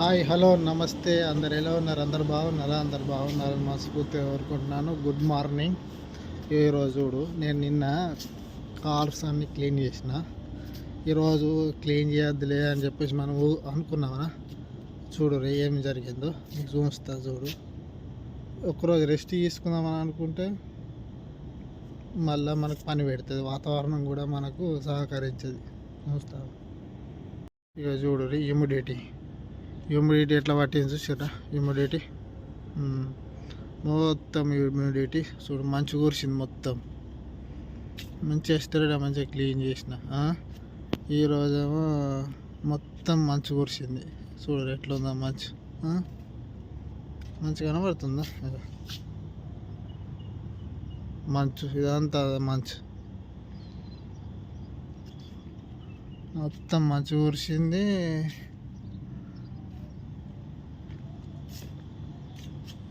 Hi hello నమస్తే. అందరు ఎలా ఉన్నారు? అందరు బాగున్నారా? అందరు బాగున్నారని మనస్ఫూర్తిగా కోరుకుంటున్నాను. Good morning. ఈరోజు చూడు నేను నిన్న కార్స్ అన్ని క్లీన్ చేసిన. ఈరోజు క్లీన్ చేయొద్దులే అని చెప్పేసి మనం అనుకున్నామనా? చూడు రే ఏం జరిగిందో. నీకు చూస్తా చూడు. ఒకరోజు రెస్ట్ తీసుకుందామని అనుకుంటే మళ్ళీ మనకు పని పెడుతుంది. వాతావరణం కూడా మనకు సహకరించదు. చూస్తా ఇక చూడు రే ఇమ్యూడిటీ హ్యూమిడిటీ ఎట్లా పట్టింది చూసారా హ్యూమిడిటీ మొత్తం హ్యూమిడిటీ చూడు మంచి కూర్చింది మొత్తం. మంచిగా ఇస్తారా మంచిగా క్లీన్ చేసిన. ఈరోజేమో ఈ రోజేమో మొత్తం మంచు కురిసింది. చూడు ఎట్లా ఉందా మంచు మంచి కనబడుతుందా? మంచు ఇదంతా మంచు. మొత్తం మంచు కురిసింది.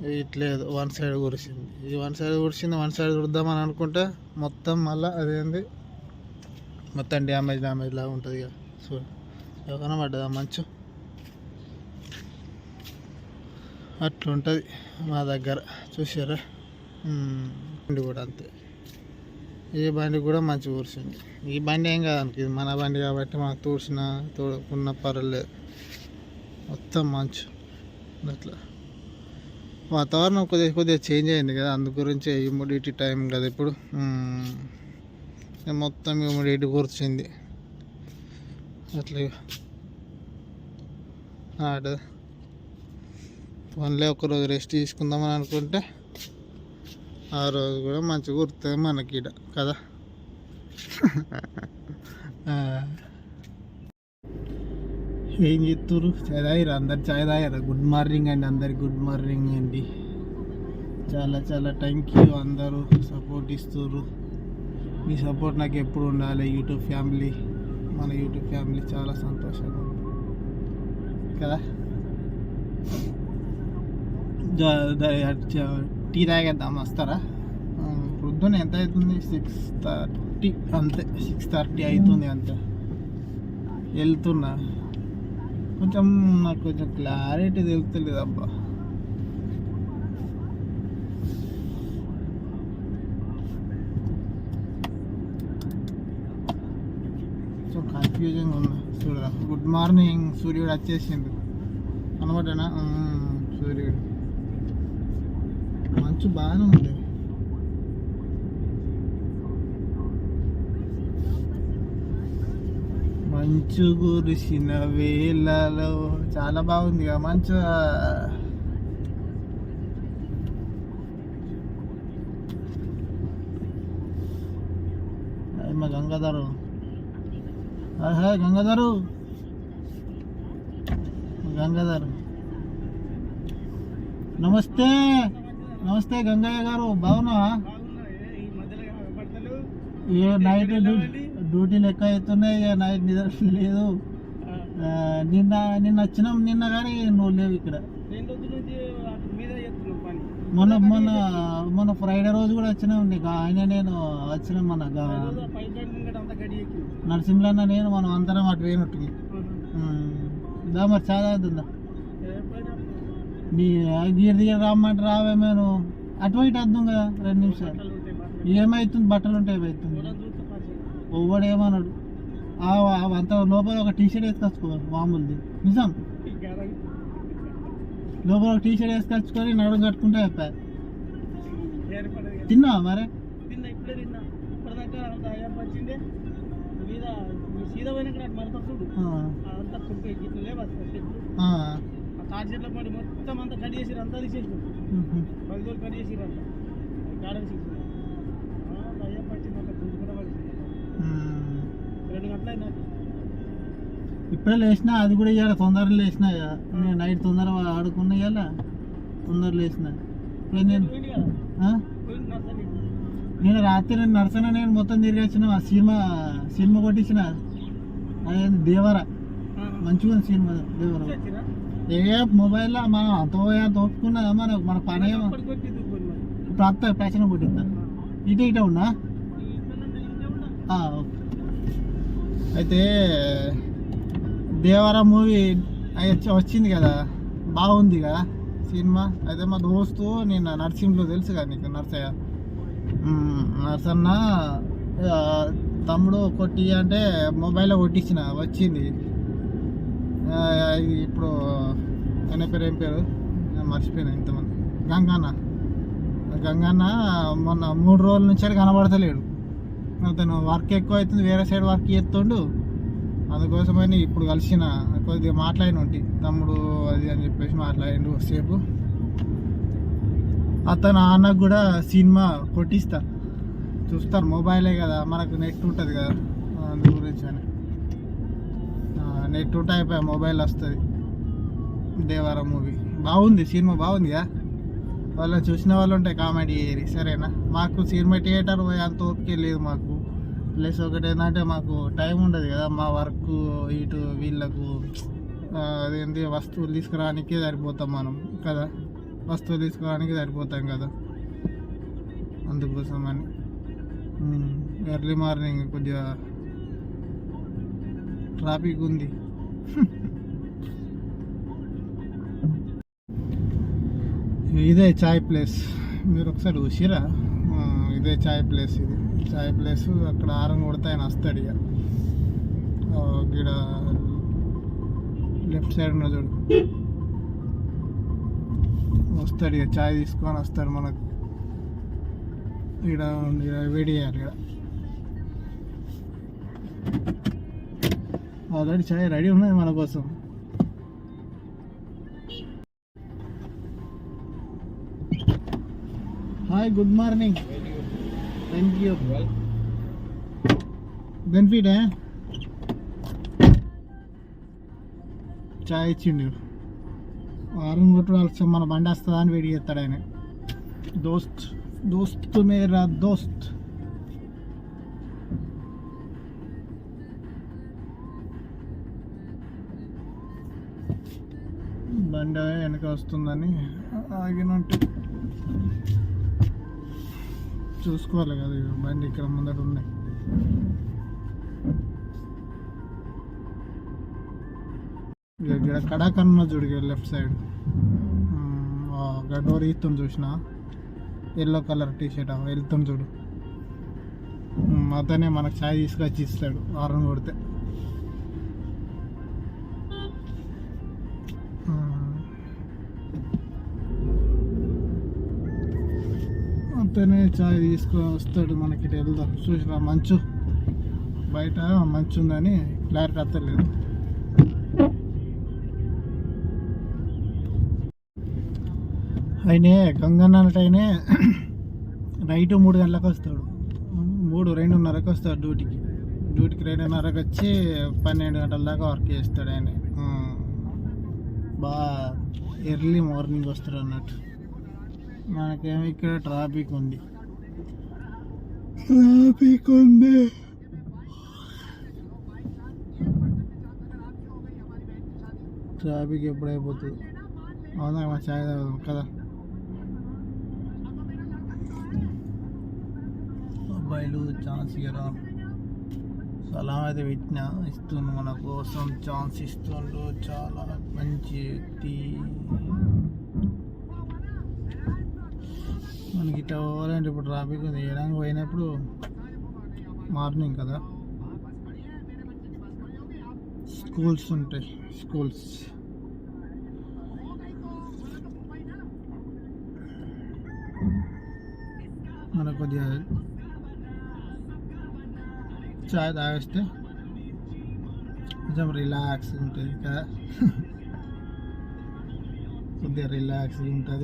ఇట్లేదు వన్ సైడ్ కురిసింది ఇది వన్ సైడ్ కురిసింది వన్ సైడ్ కుడదామని అనుకుంటే మొత్తం మళ్ళీ అదేంది? మొత్తం డ్యామేజ్ డ్యామేజ్ లాగా ఉంటుంది ఇక. చూడు ఎవరైనా పడ్డదా మంచు? అట్లుంటుంది మా దగ్గర. చూసారా బండి కూడా అంతే. ఈ బండి కూడా మంచి కూర్చుంది ఈ బండి ఏం కాదు ఇది మన బండి కాబట్టి మనకు తూడ్చిన తోడుకున్న పర్వాలేదు. మొత్తం మంచు. అట్లా. వాతావరణం కొద్దిగా కొద్దిగా చేంజ్ అయింది కదా అందు గురించి హ్యూమిడిటీ టైం కదా ఇప్పుడు. మొత్తం హ్యూమిడిటీ కూర్చింది అట్లా ఇక. ఆడ ఫోన్లే ఒకరోజు రెస్ట్ తీసుకుందామని అనుకుంటే ఆ రోజు కూడా మంచిగా గుర్తుంది మనకి కదా? ఏం చెప్తున్నారు చాయ్ తాగిరా అందరు చాయ్ తాగారా గుడ్ మార్నింగ్ అండి అందరికి గుడ్ మార్నింగ్ అండి. చాలా చాలా థ్యాంక్ యూ అందరూ సపోర్ట్ ఇస్తున్నారు మీ సపోర్ట్ నాకు ఎప్పుడు ఉండాలి? యూట్యూబ్ ఫ్యామిలీ మన యూట్యూబ్ ఫ్యామిలీ చాలా సంతోషంగా ఉంది. కదా? టీ తాగేద్దాం వస్తారా? ఆ, పొద్దున్న ఎంత అవుతుంది? సిక్స్ థర్టీ అంతే. సిక్స్ థర్టీ అవుతుంది అంతే. వెళ్తున్నా. కొంచెం నాకు కొంచెం క్లారిటీ తెలుస్తలేదు అబ్బా సో కన్ఫ్యూజింగ్ ఉన్నా చూడరా గుడ్ మార్నింగ్ సూర్యుడు వచ్చేసిండు. అనమాటనా సూర్యుడు. మంచు బాగానే ఉంది. మంచు కురిసిన వేళలో. చాలా బాగుంది కదా మంచు మా గంగాధరు హాయ్ గంగాధరు? గంగాధరు. నమస్తే. నమస్తే గంగయ్య గారు బాగున్నావా? ఏ నైట్ డ్యూటీ డ్యూటీ లెక్క అవుతున్నాయి ఇక నైట్ నిద్ర లేదు. నిన్న నిన్న వచ్చినాం నిన్న కానీ నువ్వు లేవు ఇక్కడ. మొన్న మొన్న మొన్న ఫ్రైడే రోజు కూడా వచ్చినాం నీకు ఆయన నేను వచ్చినాం మన నరసింహన్న నేను మనం అందరం అటు పోయినట్టు దా మరి చాలా అవుతుందా నీ గీర్ దగ్గర రమ్మంటే రావే మేము. అటు ఇటు వద్దాం కదా రెండు నిమిషాలు. ఏమవుతుంది బట్టలు. ఉంటే ఏమవుతుంది ఒవ్వడు ఏమన్నాడు ఆ ఆ- అంత లోపల ఒక టీ షర్ట్ వేసుకొచ్చుకో మామూలుది. నిజం? లోపల ఒక టీ షర్ట్ వేసుకొచ్చుకొని నడుము కట్టుకుంటే అయిపోయా తిన్నావా మరి? పడి మొత్తం అంతా కట్ చేసిరు అంతా తీసేసి. పది రోజులు కట్ చేసిరు అంతా. గార్డెన్ ఇప్పుడే లేచిన అది కూడా ఇవాళ తొందరగా లేచిన. నేను నైట్ తొందర ఆడుకున్నా ఇవాళ తొందర లేచిన. నేను నేను రాత్రి నేను నరసన నేను మొత్తం తిరిగి వచ్చిన ఆ సినిమా సినిమా కొట్టించిన. అదేంది దేవర. మంచిగా ఉంది సినిమా దేవర. ఏ మొబైల్లో మనం అంత పోయి అంత ఒప్పుకున్నా మన మన పని ఇప్పుడు అత్త ప్యాషన్ కొట్టిద్దా? ఇటు ఇటు ఉన్నా? ఓకే. అయితే దేవర మూవీ వచ్చి- వచ్చింది కదా. బాగుంది కదా సినిమా. అయితే మా దోస్తు నిన్న నర్సింగ్లో తెలుసు కదా నీకు నర్సయ్య? నర్సన్న తమ్ముడు కొట్టి అంటే మొబైల్లో కొట్టించిన వచ్చింది. ఇది ఇప్పుడు ఆయన పేరు ఏం పేరు? మర్చిపోయినా ఇంతమంది. గంగన్న. గంగన్న మొన్న మూడు రోజుల నుంచి కనబడతలేడు. అతను వర్క్ ఎక్కువ అవుతుంది వేరే సైడ్ వర్క్ చేస్తుండు. అందుకోసమని ఇప్పుడు కలిసిన కొద్దిగా మాట్లాడిన ఉంటి తమ్ముడు అది అని చెప్పేసి మాట్లాడిండు సేపు అతను అన్నకు కూడా సినిమా కొట్టిస్తా. చూస్తారు మొబైలే కదా మనకు నెట్ ఉంటుంది కదా అందు గురించి అని. నెట్ ఉంటే అయిపోయా మొబైల్ వస్తుంది. దేవరం మూవీ. బాగుంది సినిమా బాగుందిగా వాళ్ళని చూసిన వాళ్ళు ఉంటే కామెడీ చేయరు సరేనా? మాకు సినిమా థియేటర్ పోయి అంత ఓపిక లేదు మాకు. ప్లస్ ఒకటి ఏంటంటే మాకు టైం ఉండదు కదా మా వర్క్ ఇటు వీళ్ళకు అదేంటి వస్తువులు తీసుకురానికే సరిపోతాం మనం కదా? వస్తువులు తీసుకురానికి సరిపోతాం కదా? అందుకోసం అని ఎర్లీ మార్నింగ్ కొద్దిగా ట్రాఫిక్ ఉంది. ఇదే చాయ్ ప్లేస్. మీరు ఒకసారి చూసిరా? ఇదే చాయ్ ప్లేస్ ఇది. చాయ్ ప్లేస్ అక్కడ ఆరం కొడితే ఆయన వస్తాడు ఇక. ఇక్కడ లెఫ్ట్ సైడ్ ఉన్న చూడు. వస్తాడు ఇక చాయ్ తీసుకొని వస్తాడు మనకు. ఇక్కడ ఇక్కడ వేడి చేయాలి ఇక్కడ ఆల్రెడీ చాయ్ రెడీ ఉన్నది మన కోసం. Hi good morning. Thank you benefit చాయ్ ఇచ్చిండు వారం కొట్టు వాళ్ళకి మన బండి వస్తుందా అని వెయిట్ చేస్తాడు ఆయన దోస్త్ దోస్త్ మేరా దోస్త్ బండి వెనక వస్తుందని ఆగినట్టు చూసుకోవాలి కదా ఇక బండి ఇక్కడ ముందట ఉన్నాయి ఇక ఇక్కడ కడాకన్న చూడు లెఫ్ట్ సైడ్. డోర్ ఈతం చూసిన? ఎల్లో కలర్ టీ షర్ట్ వెళ్తాం చూడు అతనే మనకు ఛాయ్ తీసుకొచ్చి ఇస్తాడు ఆరం కొడితే. వస్తేనే చాయ్ తీసుకొని వస్తాడు మనకి వెళ్దాం. చూసినా మంచు. బయట మంచు ఉందని క్లారిటీ అత్తలేదు. ఆయనే గంగన్న ఆయనే నైట్ మూడు గంటలకు వస్తాడు. మూడు రెండున్నరకు వస్తాడు డ్యూటీకి. డ్యూటీకి రెండున్నరకు వచ్చి పన్నెండు గంటల దాకా వర్క్ చేస్తాడు ఆయన. బాగా ఎర్లీ మార్నింగ్ వస్తాడు అన్నట్టు. మనకేమో ఇక్కడ ట్రాఫిక్ ఉంది. ట్రాఫిక్ ఉంది. ట్రాఫిక్ ఎప్పుడైపోతుంది? అవునా మా తాగుదాం కదా. అబ్బాయిలు ఛాన్స్ ఇయ్యరా? సలాం అయితే పెట్టిన ఇస్తుండు మన కోసం ఛాన్స్ ఇస్తుండు చాలా మంచి వ్యక్తి మనకి ఇట్లా పోవాలంటే ఇప్పుడు ట్రాఫిక్ ఉంది. వేయడానికి పోయినప్పుడు మార్నింగ్ కదా. స్కూల్స్ ఉంటాయి. స్కూల్స్ మనకు కొద్దిగా చాయ్ తాగేస్తే కొంచెం రిలాక్స్ ఉంటుంది కదా. కొద్దిగా రిలాక్స్ ఉంటుంది.